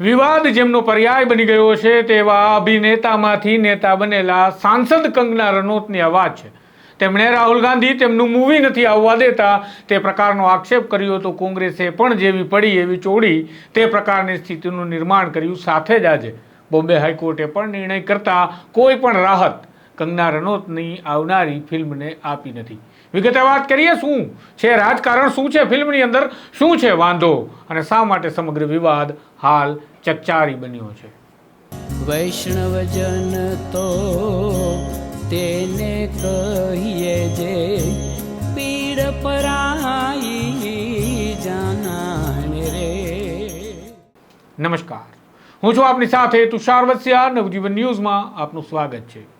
વિવાદ જેમનો પર્યાય બની ગયો છે, તેવા અભિનેતામાંથી નેતા બનેલા સાંસદ કંગના રનૌતની વાત છે. તેમણે રાહુલ ગાંધી તેમનું મૂવી નથી આવવા દેતા, તે પ્રકારનો આક્ષેપ કર્યો તો કોંગ્રેસે પણ જેવી પડી એવી ચોડી તે પ્રકારની સ્થિતિનું નિર્માણ કર્યું સાથે જ આજે. બોમ્બે હાઈકોર્ટે પણ નિર્ણય કરતા કોઈ પણ રાહત કંગના રનૌતની આવનારી ફિલ્મને આપી નથી. વિગતે વાત કરીએ શું છે રાજકારણ શું છે ફિલ્મની અંદર? શું છે વાંધો? અને શા માટે સમગ્ર વિવાદ હાલ ચકચારી બન્યો છે? વૈષ્ણવજન તો તેને કહીએ જે પીડ પરાઈ જાનાને રે. નમસ્કાર. હું છું આપની સાથે તુષાર વસ્યા નવજીવન ન્યૂઝમાં આપનું સ્વાગત છે.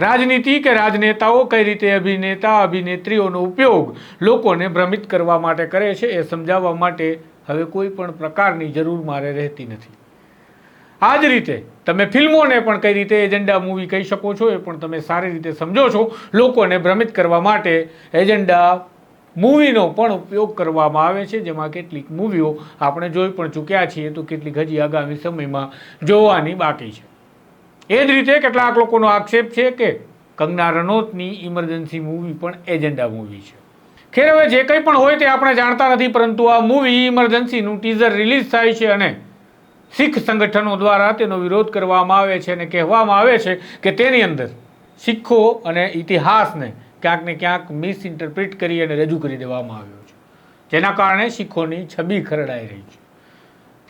રાજનીતિ કે રાજનેતાઓ કઈ રીતે અભિનેતા, અભિનેત્રીઓનો ઉપયોગ લોકોને ભ્રમિત કરવા માટે કરે છે એ સમજાવવા માટે હવે કોઈ પણ પ્રકારની જરૂર મારે રહેતી નથી. આ જ રીતે તમે ફિલ્મોને પણ કઈ રીતે એજન્ડા મૂવી કહી શકો છો એ પણ તમે સારી રીતે સમજો છો. લોકોને ભ્રમિત કરવા માટે એજન્ડા મૂવીનો પણ ઉપયોગ કરવામાં આવે છે, જેમાં કેટલીક મૂવીઓ આપણે જોઈ પણ ચૂક્યા છીએ તો કેટલીક હજી આગામી સમયમાં જોવાની બાકી છે. એ જ રીતે કેટલાક લોકોનો આક્ષેપ છે કે કંગના રનૌતની ઇમરજન્સી મૂવી પણ એજન્ડા મૂવી છે. ખેર હવે જે કંઈ પણ હોય તે આપણે જાણતા નથી, પરંતુ આ મૂવી ઇમરજન્સીનું ટીઝર રિલીઝ થાય છે અને શીખ સંગઠનો દ્વારા તેનો વિરોધ કરવામાં આવે છે અને કહેવામાં આવે છે કે તેની અંદર શીખો અને ઇતિહાસને ક્યાંક ને ક્યાંક મિસઇન્ટરપ્રિટ કરી અને રજૂ કરી દેવામાં આવ્યો છે. જેના કારણે શીખોની છબી ખરડાઈ રહી છે.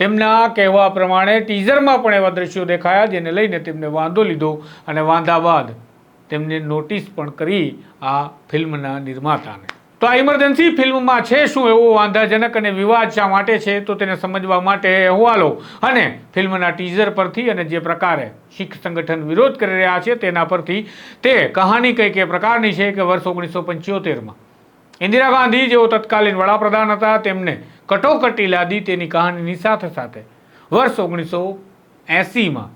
તેમના કહેવા પ્રમાણે ટીઝરમાં પણ એવા દ્રશ્યો દેખાયા જેને લઈને તેમને વાંધો લીધો અને વાંધા બાદ તેમને નોટિસ પણ કરી આ ફિલ્મના નિર્માતાને. તો આ ઇમરજન્સી ફિલ્મમાં છે શું એવો વાંધાજનક અને વિવાદ શા માટે છે તો તેને સમજવા માટે અહેવાલો અને ફિલ્મના ટીઝર પરથી અને જે પ્રકારે શીખ સંગઠન વિરોધ કરી રહ્યા છે તેના પરથી તે કહાની કઈ એ પ્રકારની છે કે વર્ષ ઓગણીસો પંચોતેરમાં. ઇન્દિરા ગાંધી જેઓ તત્કાલીન વડાપ્રધાન હતા તેમને કટોકટી લાદી તેની કહાનીની સાથે સાથે. વર્ષ ઓગણીસો એંસીમાં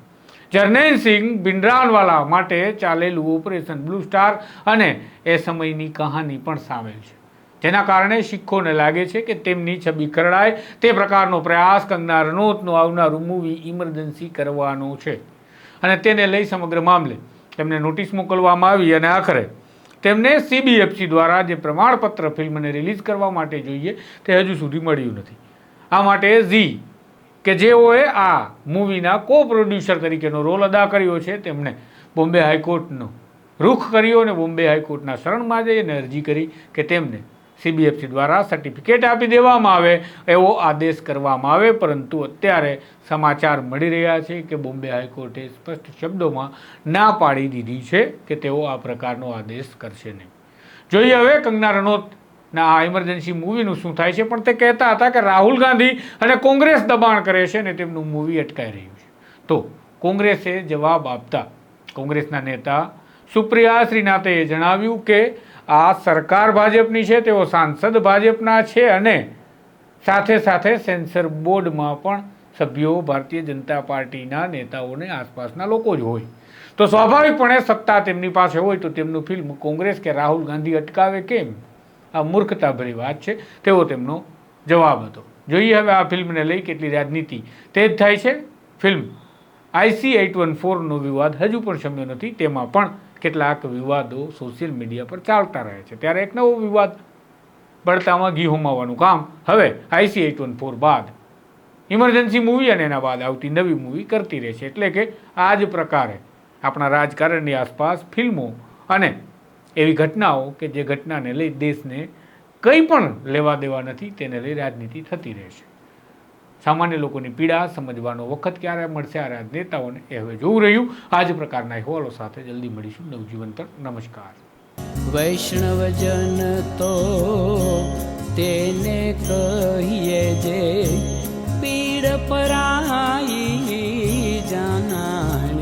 જરનૈનસિંહ બિંડરાનવાલા માટે ચાલેલું ઓપરેશન બ્લુ સ્ટાર અને એ સમયની કહાની પણ સામેલ છે. જેના કારણે શીખોને લાગે છે કે તેમની છબી કરડાય તે પ્રકારનો પ્રયાસ કંગના રનૌતનું આવનારું મૂવી ઇમરજન્સી કરવાનો છે. અને તેને લઈ સમગ્ર મામલે તેમને નોટિસ મોકલવામાં આવી અને આખરે તેમને સીબીએફસી દ્વારા જે પ્રમાણપત્ર ફિલ્મને રિલીઝ કરવા માટે જોઈએ, તે હજુ સુધી મળ્યું નથી. આ માટે ઝી કે જેઓએ આ મૂવીના કો પ્રોડ્યુસર તરીકેનો રોલ અદા કર્યો છે, તેમણે બોમ્બે હાઈકોર્ટનો રૂખ કર્યો અને બોમ્બે હાઈકોર્ટના શરણમાં જઈને અરજી કરી કે તેમને સીબીએફસી દ્વારા સર્ટિફિકેટ આપી દેવામાં આવે એવો આદેશ કરવામાં આવે. પરંતુ અત્યારે સમાચાર મળી રહ્યા છે કે બોમ્બે હાઈકોર્ટે સ્પષ્ટ શબ્દોમાં ના પાડી દીધી છે કે તેઓ આ પ્રકારનો આદેશ કરશે નહીં. જોઈએ હવે કંગના રનૌતના આ ઇમરજન્સી મૂવીનું શું થાય છે, પણ તે કહેતા હતા કે રાહુલ ગાંધી અને કોંગ્રેસ દબાણ કરે છે અને તેમનું મૂવી અટકાઈ રહ્યું છે. તો કોંગ્રેસે જવાબ આપતા કોંગ્રેસના નેતા સુપ્રિયા શ્રીનાથે જણાવ્યું કે આ સરકાર ભાજપની છે, તેઓ સાંસદ ભાજપના છે અને સાથે સાથે સેન્સર બોર્ડમાં પણ સભ્યો ભારતીય જનતા પાર્ટીના નેતાઓને આસપાસના લોકો જ હોય. તો સ્વાભાવિકપણે સત્તા તેમની પાસે હોય તો તેમનું ફિલ્મ કોંગ્રેસ કે રાહુલ ગાંધી અટકાવે કેમ? આ મૂર્ખતાભરી વાત છે, તેવો તેમનો જવાબ હતો. જોઈએ હવે આ ફિલ્મને લઈ કેટલી રાજનીતિ તે જ થાય છે. ફિલ્મ આઈસી એઇટ વન ફોરનો વિવાદ હજુ પણ શમ્યો નથી, તેમાં પણ કેટલાક વિવાદો સોશિયલ મીડિયા પર ચાલતા રહે છે. ત્યારે એક નવો વિવાદ બળતામાં ઘી હોમાવાનું કામ. હવે આઈસી એઇટ વન ફોર બાદ ઇમરજન્સી મૂવી અને એના બાદ આવતી નવી મૂવી કરતી રહેશે એટલે કે આ જ પ્રકારે આપણા રાજકારણની આસપાસ ફિલ્મો અને એવી ઘટનાઓ કે જે ઘટનાને લઈ દેશને કંઈ પણ લેવા દેવા નથી, તેને લઈ રાજનીતિ થતી રહેશે સામાન્ય લોકોની પીડા સમજવાનો વખત ક્યારે મળશે આ નેતાઓને એ હવે જોવું રહ્યું. આ જ પ્રકારના અહેવાલો સાથે જલ્દી મળીશું. નવજીવન પર નમસ્કાર. વૈષ્ણવજન તો તેને કહીએ જે પીડ પરાઈ જાના